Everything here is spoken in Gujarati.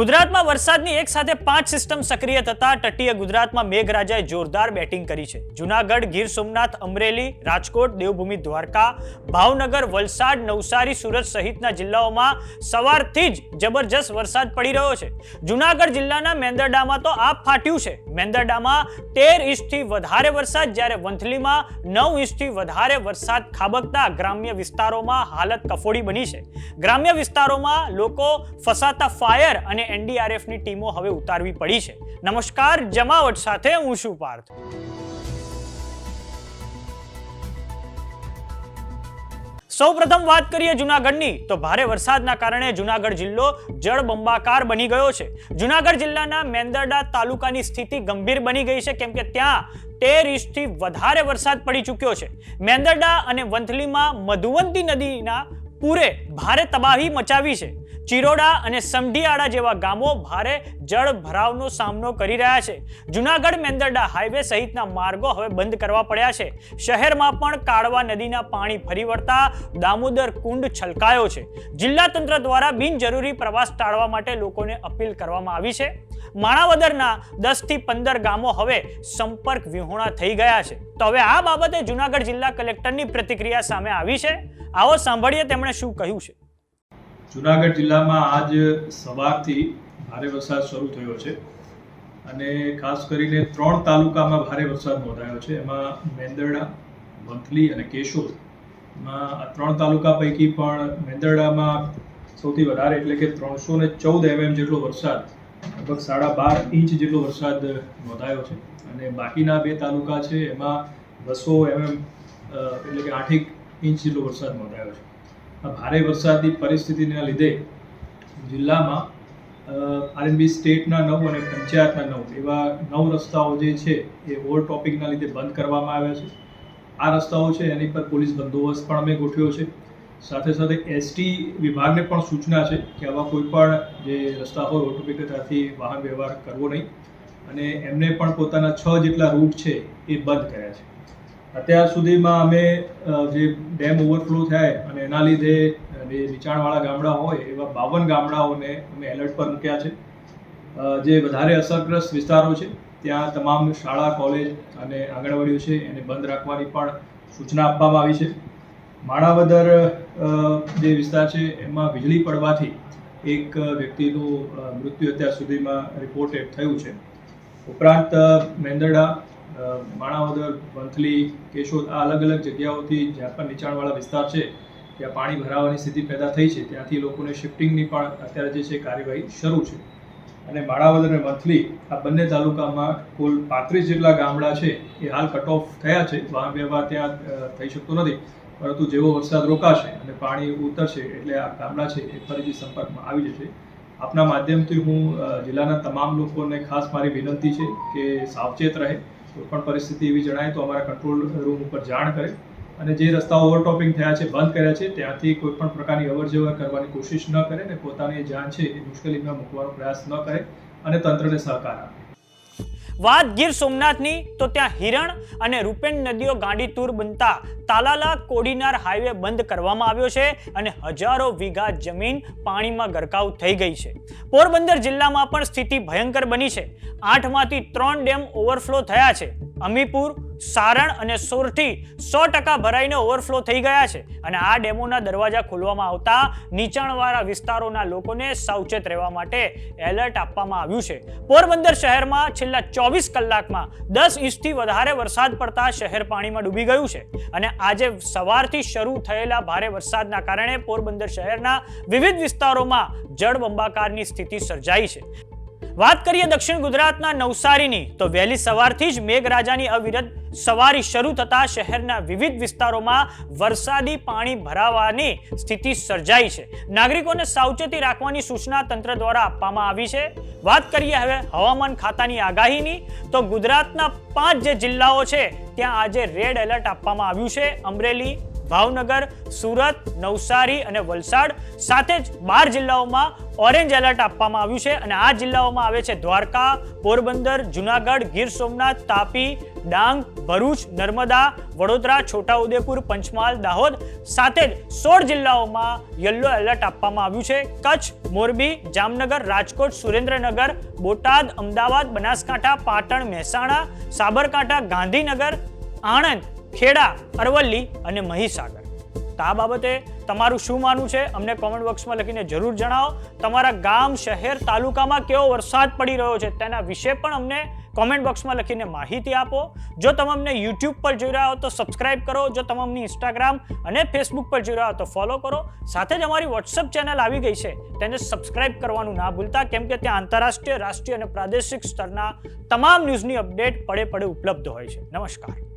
ગુજરાતમાં વરસાદની એક સાથે પાંચ સિસ્ટમ સક્રિય થતા તટીય ગુજરાતમાં મેઘરાજાએ જોરદાર બેટિંગ કરી છે. જુનાગઢ, ગીર સોમનાથ, અમરેલી, રાજકોટ, દેવભૂમિ, દ્વારકા, ભાવનગર, વલસાડ, નવસારી, સુરત સહિતના જિલ્લાઓમાં સવારથી જ જબરજસ્ત વરસાદ પડી રહ્યો છે. જુનાગઢ જિલ્લાના મેંદરડામાં તો આપ ફાટ્યું છે. મેંદરડામાં તેર ઇંચથી વધારે વરસાદ, જ્યારે વંથલીમાં નવ ઇંચથી વધારે વરસાદ ખાબકતા ગ્રામ્ય વિસ્તારોમાં હાલત કફોડી બની છે. ગ્રામ્ય વિસ્તારોમાં લોકો ફસાતા ફાયર અને એનડીઆરએફની ટીમો હવે ઉતારવી પડી છે. નમસ્કાર, જમાવટ સાથે હું શું પાર્થ. સૌપ્રથમ વાત કરીએ જુનાગઢની. તો ભારે વરસાદના કારણે જુનાગઢ જિલ્લો જળબંબાકાર બની ગયો છે. જુનાગઢ જિલ્લાના મેંદરડા તાલુકાની સ્થિતિ ગંભીર બની ગઈ છે, કેમ કે ત્યાં તેર ઇંચથી વધારે વરસાદ પડી ચૂક્યો છે. મેંદરડા અને વંથલીમાં મધુવંતી નદીના પૂરે ભારે તબાહી મચાવી છે. ચિરોડા અને સમઢિયાળા જેવા ગામો ભારે જળ ભરાવનો સામનો કરી રહ્યા છે. જુનાગઢ મેંદરડા હાઈવે સહિતના માર્ગો હવે બંધ કરવા પડ્યા છે. શહેરમાં પણ કાળવા નદીના પાણી ફરી વળતા દામોદર કુંડ છલકાયો છે. જિલ્લા તંત્ર દ્વારા બિનજરૂરી પ્રવાસ ટાળવા માટે લોકોને અપીલ કરવામાં આવી છે. માણાવદરના દસથી પંદર ગામો હવે સંપર્ક વિહોણા થઈ ગયા છે. તો હવે આ બાબતે જુનાગઢ જિલ્લા કલેક્ટરની પ્રતિક્રિયા સામે આવી છે. આવો સાંભળીએ તેમણે શું કહ્યું છે. જુનાગઢ જિલ્લામાં આજ સવારથી ભારે વરસાદ શરૂ થયો છે. અને ખાસ કરીને ત્રણ તાલુકામાં ભારે વરસાદ નોંધાયો છે. એમાં મેંદરડા, વંથલી અને કેશોદ. માં આ ત્રણ તાલુકા પૈકી પણ મેંદરડામાં સૌથી વધારે એટલે કે ત્રણસો ને ચૌદ એમએમ જેટલો વરસાદ, લગભગ સાડા બાર ઇંચ જેટલો વરસાદ નોંધાયો છે. અને બાકીના બે તાલુકા છે, એમાં બસો એમએમ એટલે કે આઠેક ઇંચ જેટલો વરસાદ નોંધાયો છે. ભારે વરસાદની પરિસ્થિતિના લીધે જિલ્લામાં આરએનબી સ્ટેટના નવ અને પંચાયતના નવ એવા નવ રસ્તાઓ જે છે એ ઓવર ટોપિકના લીધે બંધ કરવામાં આવ્યા છે. આ રસ્તાઓ છે એની પર પોલીસ બંદોબસ્ત પણ અમે ગોઠવ્યો છે. સાથે સાથે એસટી વિભાગને પણ સૂચના છે કે આવા કોઈ પણ જે રસ્તા હોય ઓવર ત્યાંથી વાહન વ્યવહાર કરવો નહીં. અને એમને પણ પોતાના છ જેટલા રૂટ છે એ બંધ કર્યા છે. અત્યાર સુધીમાં અમે જે ડેમ ઓવરફ્લો થાય અને એના લીધે જે નીચાણવાળા ગામડા હોય એવા બાવન ગામડાઓને અમે એલર્ટ પર મૂક્યા છે. જે વધારે અસરગ્રસ્ત વિસ્તારો છે, ત્યાં તમામ શાળા, કોલેજ અને આંગણવાડીઓ છે, એને બંધ રાખવાની પણ સૂચના આપવામાં આવી છે. માણાવદર જે વિસ્તાર છે, એમાં વીજળી પડવાથી એક વ્યક્તિનું મૃત્યુ અત્યાર સુધીમાં રિપોર્ટેડ થયું છે. ઉપરાંત મેંદરડા માણાવદર, વંથલી, કેશોદ આ અલગ અલગ જગ્યાઓથી જ્યાં પણ નીચાણવાળા વિસ્તાર છે, ત્યાં પાણી ભરાવાની સ્થિતિ પેદા થઈ છે, ત્યાંથી લોકોને શિફ્ટિંગની પણ અત્યારે જે છે કાર્યવાહી શરૂ છે. અને માણાવદર અને વંથલી આ બંને તાલુકામાં કુલ પાંત્રીસ જેટલા ગામડા છે, એ હાલ કટ ઓફ થયા છે. વાહન વ્યવહાર ત્યાં થઈ શકતો નથી, પરંતુ જેવો વરસાદ રોકાશે અને પાણી ઉતરશે એટલે આ ગામડા છે એ ફરીથી સંપર્કમાં આવી જશે. આપના માધ્યમથી હું જિલ્લાના તમામ લોકોને ખાસ મારી વિનંતી છે કે સાવચેત રહે. કોઈ પણ પરિસ્થિતિ એવી જણાય તો અમારા કંટ્રોલ રૂમ ઉપર જાણ કરે અને જે રસ્તાઓ ઓવરટોપિંગ થયા છે, બંધ કર્યા છે, ત્યાંથી કોઈ પણ પ્રકારની અવરજવર કરવાની કોશિશ ન કરે ને પોતાની જાન છે એ મુશ્કેલીમાં મૂકવાનો પ્રયાસ ન કરે અને તંત્રને સહકાર આપે. વાત ગીર સોમનાથની, તો ત્યાં હિરણ અને રૂપેણ નદીઓ ગાંડીતુર બનતા તાલાલા કોડીનાર હાઈવે બંધ કરવામાં આવ્યો છે અને હજારો વીઘા જમીન પાણીમાં ગરકાવ થઈ ગઈ છે. પોરબંદર જિલ્લામાં પણ સ્થિતિ ભયંકર બની છે. આઠમાંથી ત્રણ ડેમ ઓવરફ્લો થયા છે. અમીપુર સારણ અને સોરઠી સો ટકા ભરાઈને ઓવરફ્લો થઈ ગયા છે. અને આ ડેમોના દરવાજા ખોલવામાં આવતા નીચાણવાળા વિસ્તારોના લોકોને સાવચેત રહેવા માટે એલર્ટ આપવામાં આવ્યું છે. પોરબંદર શહેરમાં છેલ્લા ચોવીસ કલાકમાં દસ ઇંચથી વધારે વરસાદ પડતા શહેર પાણીમાં ડૂબી ગયું છે. અને આજે સવારથી શરૂ થયેલા ભારે વરસાદના કારણે પોરબંદર શહેરના વિવિધ વિસ્તારોમાં જળબંબાકારની સ્થિતિ સર્જાઈ છે. વાત કરીએ દક્ષિણ ગુજરાતના નવસારીની, તો વહેલી સવારથી જ મેઘરાજાની અવિરત સવારી શરૂ થતા શહેરના વિવિધ વિસ્તારોમાં વરસાદી પાણી ભરાવાની સ્થિતિ સર્જાઈ છે. નાગરિકોને સાવચેતી રાખવાની સૂચના તંત્ર દ્વારા આપવામાં આવી છે. વાત કરીએ હવે હવામાન ખાતાની આગાહીની, તો ગુજરાતના પાંચ જે જિલ્લાઓ છે, ત્યાં આજે રેડ એલર્ટ આપવામાં આવ્યું છે. અમરેલી ભાવનગર, સુરત, નવસારી અને વલસાડ સાથે જ બાર જિલ્લાઓમાં ઓરેન્જ એલર્ટ આપવામાં આવ્યું છે અને આ જિલ્લાઓમાં આવે છે દ્વારકા, પોરબંદર, જુનાગઢ, ગીર સોમનાથ, તાપી, ડાંગ, ભરૂચ, નર્મદા, વડોદરા, છોટાઉદેપુર, પંચમહાલ, દાહોદ સાથે જ સોળ જિલ્લાઓમાં યલો એલર્ટ આપવામાં આવ્યું છે. કચ્છ, મોરબી, જામનગર, રાજકોટ, સુરેન્દ્રનગર, બોટાદ, અમદાવાદ, બનાસકાંઠા, પાટણ, મહેસાણા, સાબરકાંઠા, ગાંધીનગર, આણંદ ખેડા, અરવલ્લી અને મહીસાગર. તો આ બાબતે તમારું શું માનવું છે? અમને કોમેન્ટ બોક્સમાં લખીને જરૂર જણાવો. તમારા ગામ, શહેર, તાલુકામાં કેવો વરસાદ પડી રહ્યો છે તેના વિશે પણ અમને કોમેન્ટ બોક્સમાં લખીને માહિતી આપો. જો તમે અમને યુટ્યુબ પર જોઈ રહ્યા હો તો સબસ્ક્રાઇબ કરો. જો તમે અમને ઇન્સ્ટાગ્રામ અને ફેસબુક પર જોઈ રહ્યા હો તો ફોલો કરો. સાથે જ અમારી વોટ્સઅપ ચેનલ આવી ગઈ છે તેને સબસ્ક્રાઇબ કરવાનું ના ભૂલતા, કેમ કે ત્યાં આંતરરાષ્ટ્રીય, રાષ્ટ્રીય અને પ્રાદેશિક સ્તરના તમામ ન્યૂઝની અપડેટ પડે પડે ઉપલબ્ધ હોય છે. નમસ્કાર.